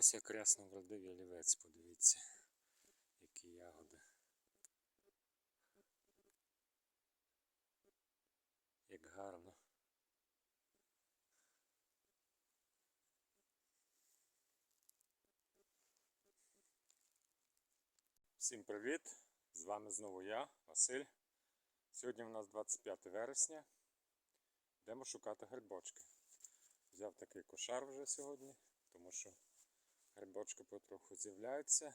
Ось як рясно вродив ялівець, подивіться, які ягоди. Як гарно. Всім привіт! З вами знову я, Василь. Сьогодні у нас 25 вересня. Йдемо шукати грибочки. Взяв такий кошар вже сьогодні, тому що грибочки потроху з'являються.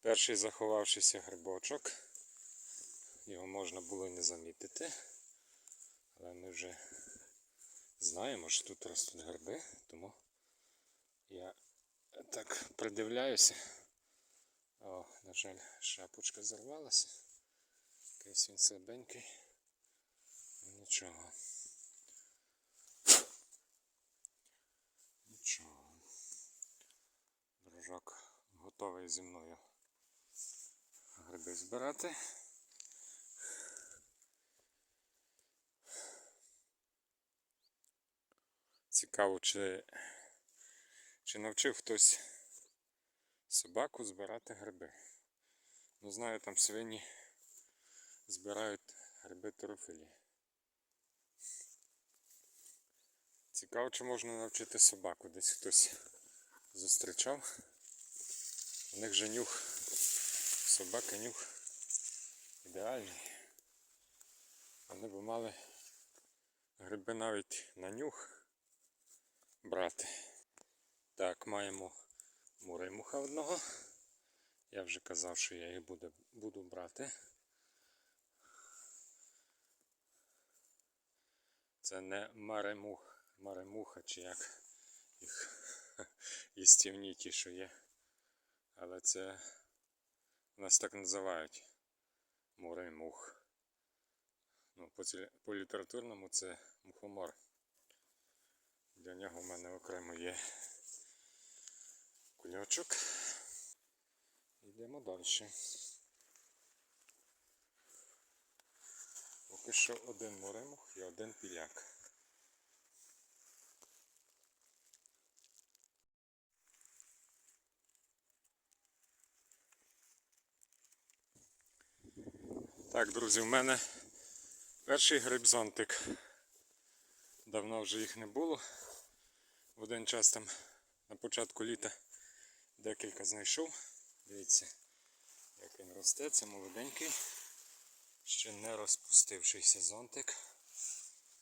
Перший заховавшийся грибочок. Його можна було і не замітити. Але ми вже знаємо, що тут ростуть гриби, тому я так придивляюся. О, на жаль, шапочка зарвалася. Якийсь він слабенький. Нічого. Дружок готовий зі мною гриби збирати. Цікаво, чи, чи навчив хтось собаку збирати гриби. Ну, знаю, там свині збирають гриби трофілі. Цікаво, чи можна навчити собаку. Десь хтось зустрічав. У них же нюх. Собака нюх ідеальний. Вони б мали гриби навіть на нюх брати. Так, маємо муримуха одного. Я вже казав, що я їх буду, буду брати. Це не маремух, маремуха, чи як їх їстівні ті, що є. Але це нас так називають муремух. Ну, по, по літературному це мухомор. Для нього в мене окремо є кульочок. Йдемо далі. Поки що один моремух і один піляк. Так, друзі, в мене перший гриб-зонтик. Давно вже їх не було. В один час там на початку літа декілька знайшов. Дивіться, як він росте, це молоденький, ще не розпустившийся зонтик.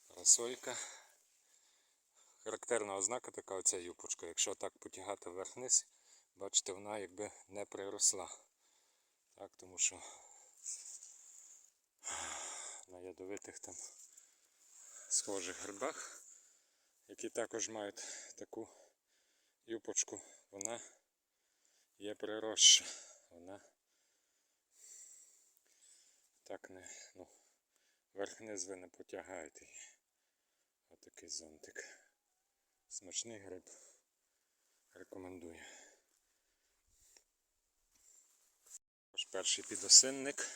Парасолька. Характерна ознака така оця юпочка. Якщо так потягати вверх-вниз, бачите, вона якби не приросла. Так, тому що на ядовитих там схожих грибах, які також мають таку юпочку, вона є приросша. Вона так не, ну, верх-низ ви не потягаєте її. Отакий зонтик. Смачний гриб. Рекомендую. Ось перший підосинник.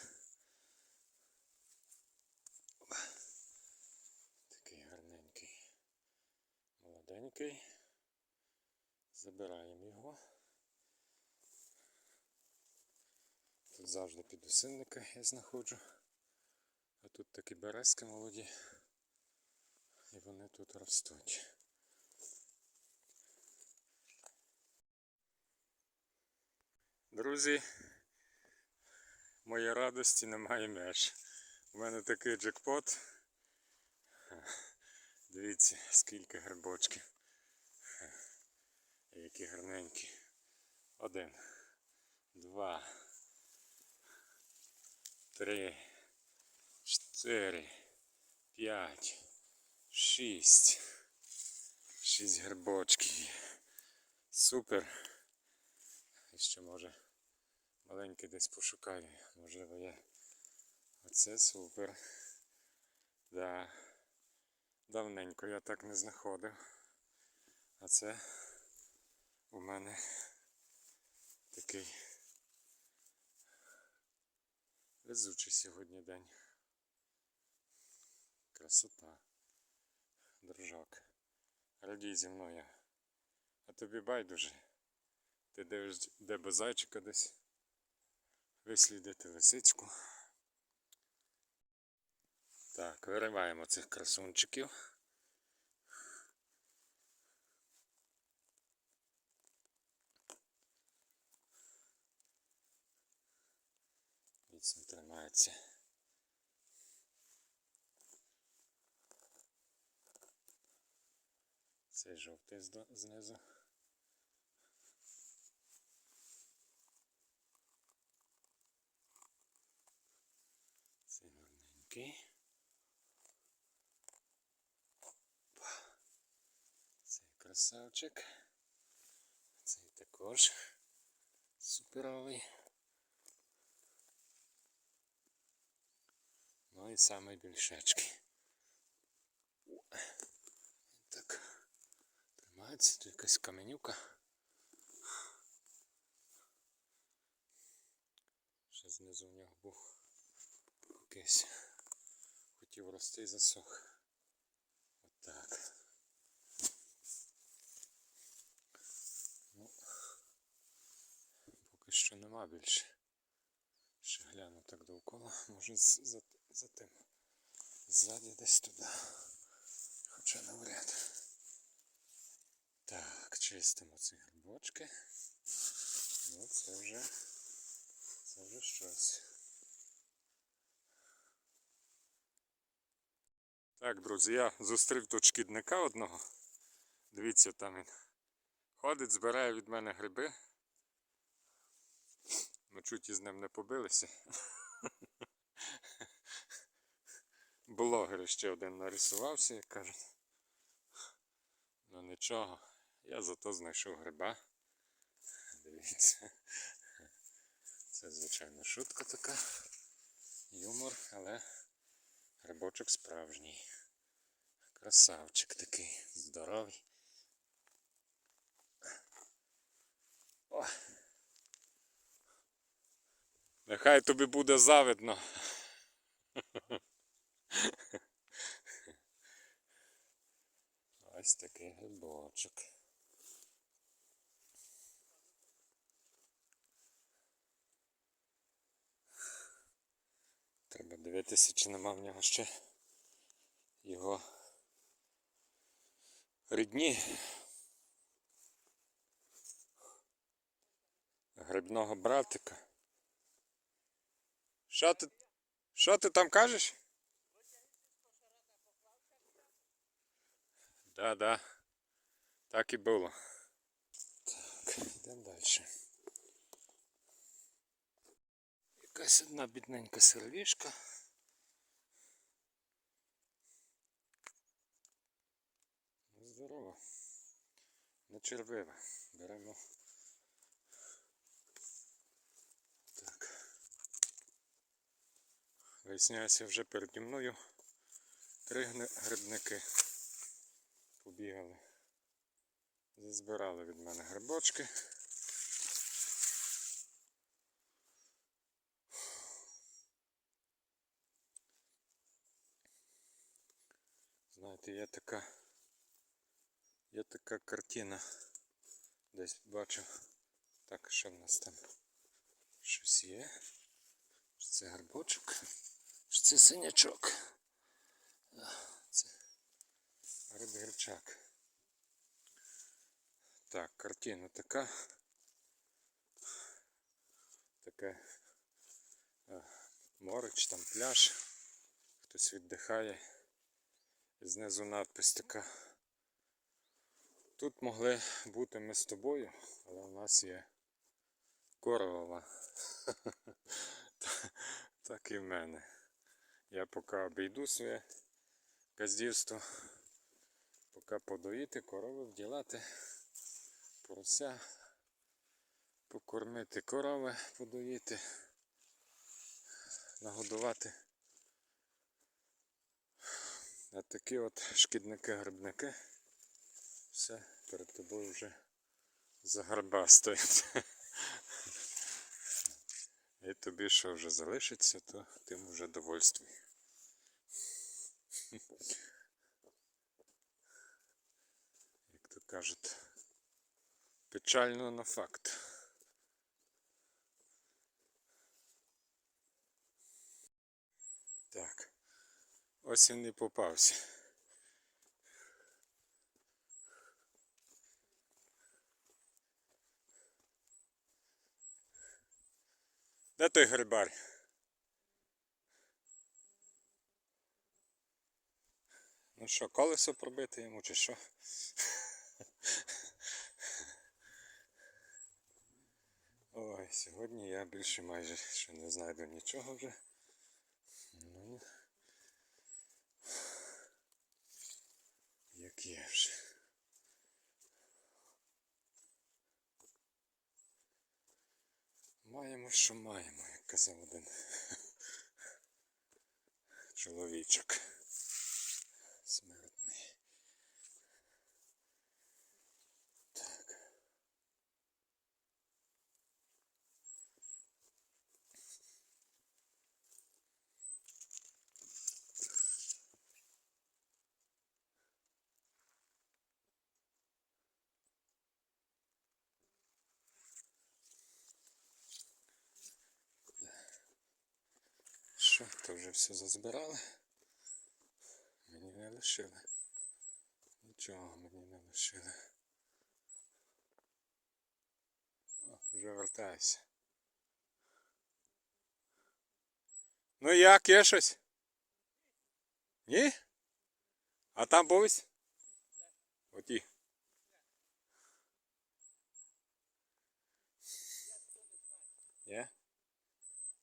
Такий гарненький, молоденький. Забираємо його. Тут завжди підосинника я знаходжу. А тут такі березки молоді. І вони тут ростуть. Друзі, моєї радості немає меж. У мене такий джекпот. Дивіться, скільки грибочків. Які гарненькі. Один, два, три, чотири, п'ять, шість. Шість грибочків. Супер. І ще може маленький десь пошукаю. Можливо є. Оце супер. Да. Давненько я так не знаходив. А це мене такий везучий сьогодні день. Красота. дружок. Радій зі мною. А тобі байдуже. Ти дивиш, де би зайчика десь вислідити лисичку. Так, вириваємо цих красунчиків. Міцно тримається. Цей жовтий знизу. Цей гарненький. Цей красавчик. Цей також суперовий. Ну і самий більшечкий. О, Так. Тримається, тут якась каменюка. Ще знизу в нього був якийсь. Хотів рости і засох. Отак. Ну, поки що нема більше. Ще гляну так довкола, може за, за тим. Ззаді десь туди. Хоча навряд. Так, чистимо ці грибочки. Ну, це вже, це вже щось. Так, друзі, я зустрів тут шкідника одного. Дивіться, там він ходить, збирає від мене гриби. Ми чуть із ним не побилися. Блогер ще один нарисувався, як кажуть. Ну нічого, я зато знайшов гриба. Дивіться. Це звичайно шутка така. Юмор, але грибочок справжній. Красавчик такий, здоровий. О. Нехай тобі буде завидно. Ось такий грибочок. Треба дивитися, чи нема в нього ще його рідні. Грибного братика. Що ти, що ти там кажеш? Да, да. Так і було. Так, йдемо далі. Якась одна бідненька сервішка. Ну, здорово. Не червива. Беремо. Так. Виясняється вже переді мною три грибники побігали. Зазбирали від мене грибочки. Знаєте, є така, є така картина. Десь бачив. Так, що в нас там? Щось є. Це гарбочок? Це синячок? А, Це гриб-грибчак. Так, картина така. Таке е, море чи там пляж. Хтось віддихає. І знизу надпис така. Тут могли бути ми з тобою, але у нас є корова. Так і в мене. Я поки обійду своє газдівство, поки подоїти, корови вділати, порося, покормити корови, подоїти, нагодувати. А такі от шкідники-грибники. Все, перед тобою вже загарба стоять. І тобі що вже залишиться, то тим вже довольствуй. як кажуть, печально на факт. Так, ось він і попався. Де той грибар? Ну що, колесо пробити йому чи що? Ой, сьогодні я більше майже що не знайду нічого вже. Ну, як є вже. Маємо, що маємо, як казав один чоловічок. Смертний. Так. Що, то вже все зазбирали? Мені не лишили. Нічого мені не лишили. О, вже вертаюся. Ну як, є щось? Ні? А там бусь? Оті. Є?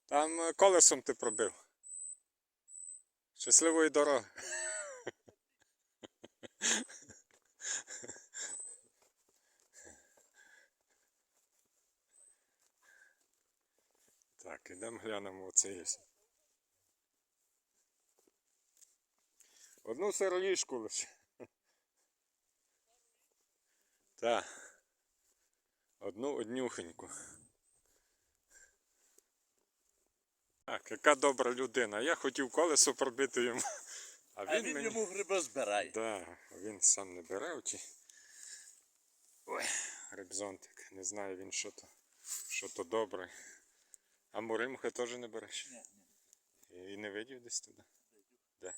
Там е, колесом ти пробив. Щасливої дороги. Так, ідемо глянемо оце є. Одну сироліжку лише. Так. Одну однюхеньку. Так, яка добра людина. Я хотів колесо пробити йому. А А він, він мені... йому гриби збирає. Да, він сам не бере ті. Ой, рибзонтик. Не знаю він що то, що то добре. А муримхи теж не береш. Ні, ні, І не видів десь туди. Де?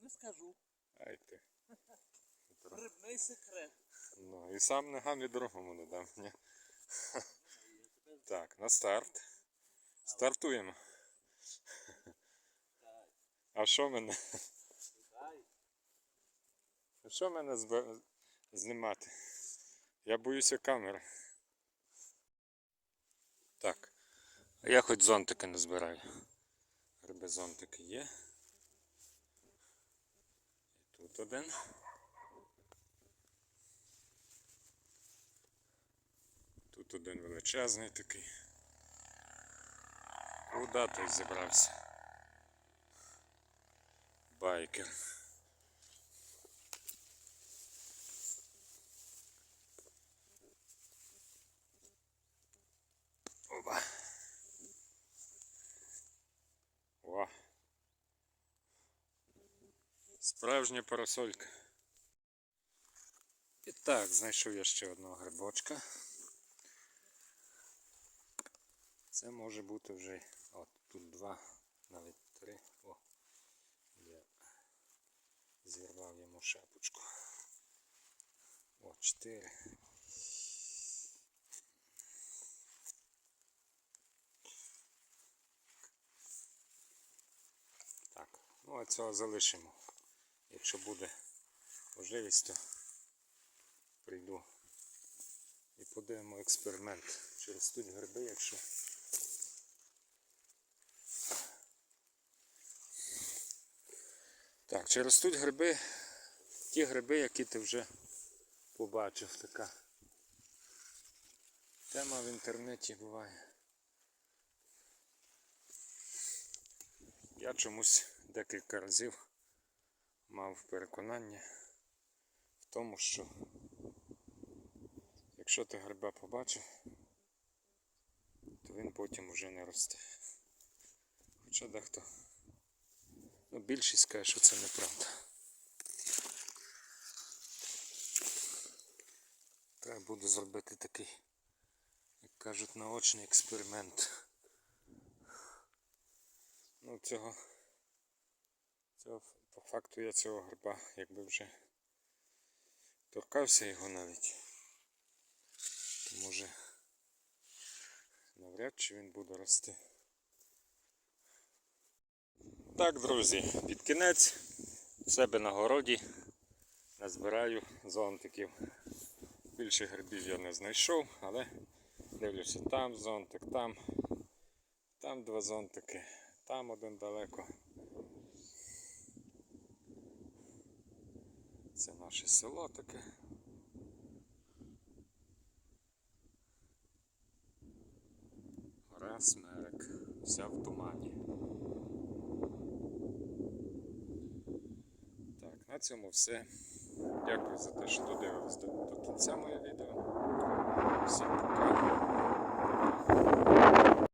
не скажу. Ай ти. Грибний секрет. Ну, і сам ногам і другому не дам. Ні. Так, на старт. Стартуємо. А що мене? А що мене зб... знімати? Я боюся камери. Так. А я хоч зонтики не збираю. Риби зонтики є. І тут один. Тут один величезний такий. Куда той зібрався? Байкер. Опа. О. Справжня парасолька. І так, знайшов я ще одного грибочка. Це може бути вже. Тут два, навіть три. О, я зірвав йому шапочку. О, чотири. Так, ну а цього залишимо. Якщо буде можливість, то прийду і подивимо експеримент. Чи ростуть гриби, якщо Так, чи ростуть гриби, ті гриби, які ти вже побачив, така тема в інтернеті буває. Я чомусь декілька разів мав переконання в тому, що якщо ти гриба побачив, то він потім уже не росте. Хоча дехто Ну, більшість каже, що це неправда. Треба буде зробити такий, як кажуть, наочний експеримент. Ну, цього, цього по факту я цього гриба якби вже торкався його навіть. То може навряд чи він буде рости. Так, друзі, під кінець в себе на городі назбираю зонтиків. Більше грибів я не знайшов, але дивлюся, там зонтик, там, там два зонтики, там один далеко. Це наше село таке. Гора Смерек, вся в тумані. Так, на цьому все. Дякую за те, що додивились до, до кінця моє відео. Всім пока.